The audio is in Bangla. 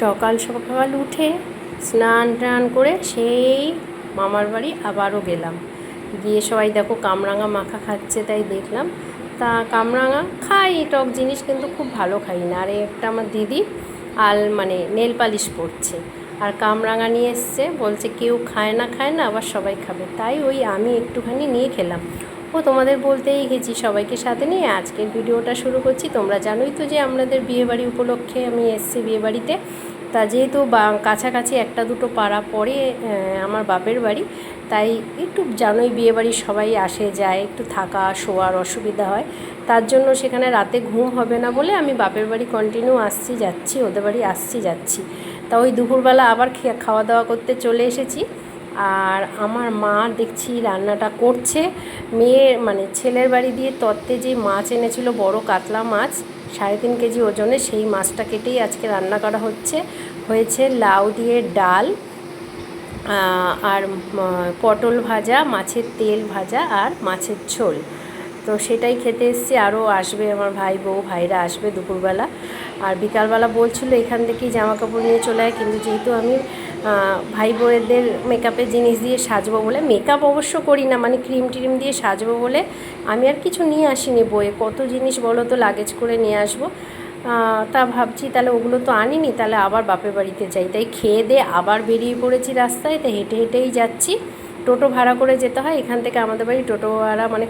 সকাল সকাল উঠে স্নান টান করে সেই মামার বাড়ি আবারও গেলাম। গিয়ে সবাই দেখো কামরাঙা মাখা খাচ্ছে তাই দেখলাম। তা কামরাঙা খাই, টক জিনিস কিন্তু খুব ভালো খাই না। আর একটা আমার দিদি আল মানে নেল পালিশ পরছে। আর কামরাঙা নিয়ে এসছে, বলছে কেউ খায় না খায় না, আবার সবাই খাবে। তাই ওই আমি একটুখানি নিয়ে খেলাম। ও তোমাদের বলতেই গেছি সবাইকে সাথে নিয়ে আজকের ভিডিওটা শুরু করছি। তোমরা জানোই তো যে আমাদের বিয়েবাড়ি উপলক্ষে আমি এসছি বিয়েবাড়িতে। তা যেহেতু বা, কাছাকাছি একটা দুটো পাড়া পরে আমার বাপের বাড়ি, তাই একটু জানোই বিয়েবাড়ি সবাই আসে, যায়, একটু থাকা, শোয়ার অসুবিধা হয়। তার জন্য সেখানে রাতে ঘুম হবে না বলে আমি বাপের বাড়ি কন্টিনিউ আসছি, যাচ্ছি, ওদের বাড়ি আসছি, যাচ্ছি। তা ওই দুপুরবেলা আবার খাওয়া দাওয়া করতে চলে এসেছি। আর আমার মা দেখছি রান্নাটা করছে। মেয়ের মানে ছেলের বাড়ি দিয়ে তত্ত্বে যে মাছ এনেছিল, বড় কাতলা মাছ, সাড়ে তিন কেজি ওজনে, সেই মাছটা কেটেই আজকে রান্না করা হচ্ছে। হয়েছে লাউ দিয়ে ডাল আর পটল ভাজা, মাছের তেল ভাজা আর মাছের ঝোল। তো সেটাই খেতে এসছি। আরও আসবে আমার ভাই বউ, ভাইরা আসবে দুপুরবেলা। আর বিকালবেলা বলছিল এখান থেকেই জামা কাপড় নিয়ে চলে আয়, কিন্তু যেহেতু আমি ভাই বোয়েদের মেকআপের জিনিস দিয়ে সাজবো বলে মেকআপ অবশ্য করি না মানে ক্রিম ট্রিম দিয়ে সাজবো বলে আমি আর কিছু নিয়ে আসিনি বইয়ে, কত জিনিস বলো তো লাগেজ করে নিয়ে আসব। তা ভাবছি তাহলে ওগুলো তো আনিনি, তাহলে আবার বাপের বাড়িতে যাই। তাই খেয়ে দিয়ে আবার বেরিয়ে পড়েছি রাস্তায়, তাই হেঁটে হেঁটেই যাচ্ছি। টোটো ভাড়া করে যেতে হয়, এখান থেকে আমাদের বাড়ি টোটো ভাড়া মানে